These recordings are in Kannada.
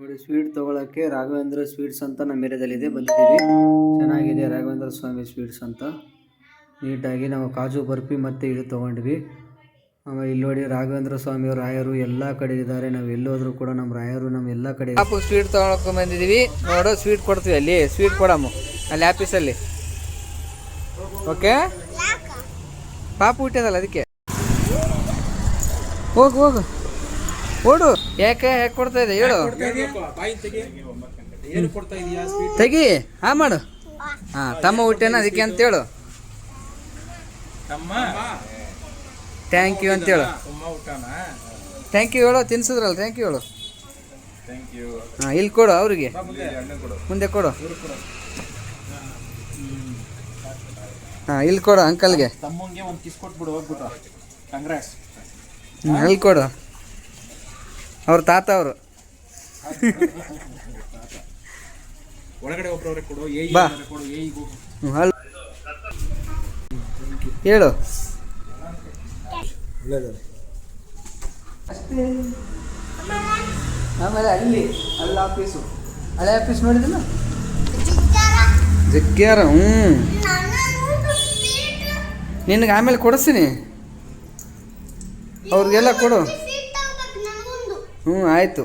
ನೋಡಿ ಸ್ವೀಟ್ ತಗೊಳಕ್ಕೆ ರಾಘವೇಂದ್ರ ಸ್ವೀಟ್ಸ್ ಅಂತ ನಮ್ಮ ಏರಿಯಾದಲ್ಲಿದೆ ಬಂದಿದ್ದೀವಿ. ಚೆನ್ನಾಗಿದೆ ರಾಘವೇಂದ್ರ ಸ್ವಾಮಿ ಸ್ವೀಟ್ಸ್ ಅಂತ. ನೀಟಾಗಿ ನಾವು ಕಾಜು ಬರ್ಫಿ ಮತ್ತು ಇದು ತೊಗೊಂಡ್ವಿ. ಆಮೇಲೆ ಇಲ್ಲಿ ನೋಡಿ ರಾಘವೇಂದ್ರ ಸ್ವಾಮಿ ರಾಯರು ಎಲ್ಲ ಕಡೆ ಇದ್ದಾರೆ. ನಾವು ಎಲ್ಲೋದ್ರೂ ಕೂಡ ನಮ್ಮ ರಾಯರು ನಮ್ಮ ಎಲ್ಲ ಕಡೆ ಪಾಪು ಸ್ವೀಟ್ ತೊಗೊಳಕ್ಕೆ ಬಂದಿದ್ದೀವಿ. ನೋಡು ಸ್ವೀಟ್ ಕೊಡ್ತೀವಿ ಅಲ್ಲಿ. ಸ್ವೀಟ್ ಕೊಡಮ್ಮ. ಅಲ್ಲಿ ಆಫೀಸಲ್ಲಿ ಓಕೆ? ಪಾಪು ಹುಟ್ಟಿದಲ್ಲ ಅದಕ್ಕೆ? ಹೋಗು ಹೋಗು. ಓಡು. ಯಾಕೆ ಯಾಕೆ ಕೊಡ್ತಾ ಇದೆ ಹೇಳು. ತೆಗಿ. ಹಾ ಮಾಡು. ಹಾ ತಮ್ಮ ಹುಟ್ಟೇನ ಅದಕ್ಕೆ ಅಂತ ಹೇಳು. ಥ್ಯಾಂಕ್ ಯು ಅಂತ ಹೇಳು. ಥ್ಯಾಂಕ್ ಯು ಹೇಳು ತಿನ್ಸಿದ್ರಲ್ಲ. ಥ್ಯಾಂಕ್ ಯು ಹೇಳು. ಹಾಂ ಇಲ್ಲಿ ಕೊಡು ಅವರಿಗೆ. ಮುಂದೆ. ಕೊಡು. ಹಾಂ ಇಲ್ಲಿ ಕೊಡು ಅಂಕಲ್ಗೆ. ಅಲ್ಲಿ ಕೊಡು. ಅವ್ರ ತಾತ ಅವರು. ಏ ಬಾ. ಅಲ್ಲಿ ಹೇಳು. ಆಮೇಲೆ ಅಲ್ಲಿ ಅಲ್ಲಿ ಆಫೀಸು ಹಳೆ ಆಫೀಸ್ ನೋಡಿದಿಲ್ಲ ಜಗ್ಗ್ಯಾರ ಹ್ಞೂ ನಿನಗೆ ಆಮೇಲೆ ಕೊಡಿಸ್ತೀನಿ. ಅವ್ರಿಗೆಲ್ಲ ಕೊಡು. ಹ್ಞೂ, ಆಯಿತು.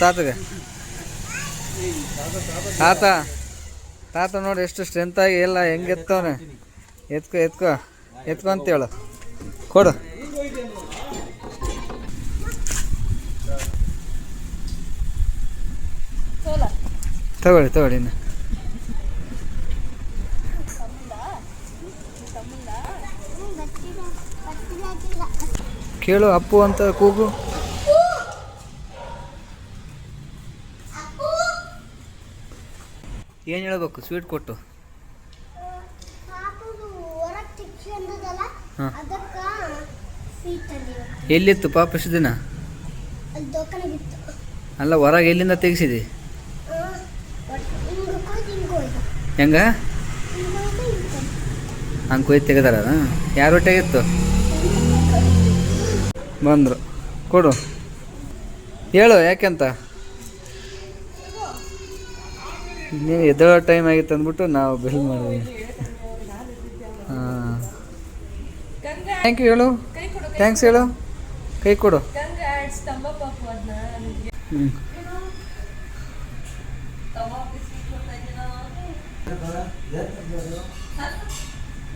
ತಾತಗೆ. ತಾತ ತಾತ ನೋಡಿ ಎಷ್ಟು ಸ್ಟ್ರೆಂತ್ ಆಗಿ ಎಲ್ಲ ಹೆಂಗೆ ಎತ್ಕೋನೆ ಎತ್ಕೊ, ಎತ್ಕೋ, ಎತ್ಕೊ ಅಂತೇಳು ಕೊಡು. ತಗೊಳ್ಳಿ ತಗೊಳ್ಳಿ ಇನ್ನು. ಕೇಳು ಅಪ್ಪು ಅಂತ ಕೂಗು. ಏನು ಹೇಳ್ಬೇಕು? ಸ್ವೀಟ್ ಕೊಟ್ಟು. ಹಾಂ. ಎಲ್ಲಿತ್ತು ಪಾಪ ಎಷ್ಟು ದಿನ? ಅಲ್ಲ, ಹೊರಗೆ ಎಲ್ಲಿಂದ ತೆಗಿಸಿದಿ? ಹೆಂಗ? ಹಂಗೆ ಕೊಯ್ದು ತೆಗೆದಾರ ಯಾರು ಹೊಟ್ಟೆಗಿತ್ತು ಬಂದರು. ಕೊಡು. ಹೇಳು, ಯಾಕೆಂತ? ನೀವು ಎದ್ದೇಳೋ ಟೈಮ್ ಆಗಿತ್ತು ಅಂದ್ಬಿಟ್ಟು ನಾವು ಬಿಲ್ ಮಾಡಿದ್ವಿ. ಹಾಂ. ಥ್ಯಾಂಕ್ ಯು ಹೇಳು. ಥ್ಯಾಂಕ್ಸ್ ಹೇಳು. ಕೈ ಕೊಡು. ಹ್ಞೂ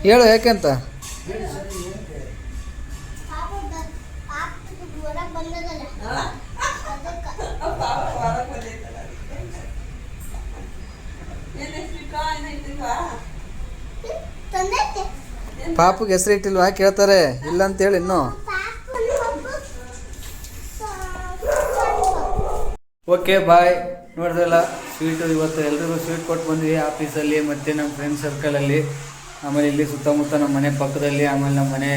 ಹೇಳು, ಯಾಕೆಂತ? ಪಾಪುಗೆ ಹೆಸರು ಇಟ್ಟಿಲ್ವಾ? ಕೇಳ್ತಾರೆ. ಇಲ್ಲ ಅಂತೇಳಿ ಇನ್ನು ಓಕೆ ಬಾಯ್. ನೋಡಿದ್ರಲ್ಲ ಸ್ವೀಟು ಇವತ್ತು ಎಲ್ರಿಗೂ ಸ್ವೀಟ್ ಕೊಟ್ಟು ಬಂದ್ವಿ. ಆಫೀಸಲ್ಲಿ ಮತ್ತು ನಮ್ಮ ಫ್ರೆಂಡ್ ಸರ್ಕಲಲ್ಲಿ ಆಮೇಲೆ ಇಲ್ಲಿ ಸುತ್ತಮುತ್ತ ನಮ್ಮ ಮನೆ ಪಕ್ಕದಲ್ಲಿ ಆಮೇಲೆ ನಮ್ಮ ಮನೆ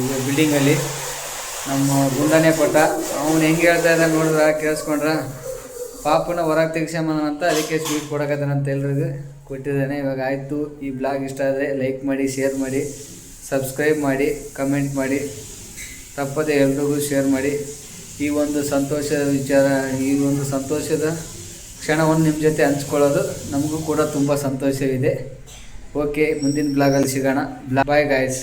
ಇದು ಬಿಲ್ಡಿಂಗಲ್ಲಿ ನಮ್ಮ ಗುಂಡನೇ ಕೊಟ್ಟ. ಅವ್ನು ಹೆಂಗೆ ಹೇಳ್ತಾ ಇದ್ದಾನೆ ನೋಡಿದ್ರ ಕೇಳಿಸ್ಕೊಂಡ್ರ. ಪಾಪನ ಹೊರಗೆ ತೆಗ್ಸ್ಕೊಂಬನ ಅಂತ ಅದಕ್ಕೆ ಸ್ವೀಟ್ ಕೊಡಕತ್ತಾನಂತ ಎಲ್ರಿಗೂ ಕೊಟ್ಟಿದ್ದಾನೆ. ಇವಾಗ ಆಯಿತು. ಈ ಬ್ಲಾಗ್ ಇಷ್ಟ ಆದರೆ ಲೈಕ್ ಮಾಡಿ, ಶೇರ್ ಮಾಡಿ, ಸಬ್ಸ್ಕ್ರೈಬ್ ಮಾಡಿ, ಕಮೆಂಟ್ ಮಾಡಿ. ತಪ್ಪದೆ ಎಲ್ರಿಗೂ ಶೇರ್ ಮಾಡಿ. ಈ ಒಂದು ಸಂತೋಷದ ವಿಚಾರ, ಈ ಒಂದು ಸಂತೋಷದ ಕ್ಷಣವನ್ನು ನಿಮ್ಮ ಜೊತೆ ಹಂಚ್ಕೊಳ್ಳೋದು ನಮಗೂ ಕೂಡ ತುಂಬ ಸಂತೋಷವಿದೆ. ಓಕೆ ಮುಂದಿನ ಬ್ಲಾಗಲ್ಲಿ ಸಿಗೋಣ. Blah bye guys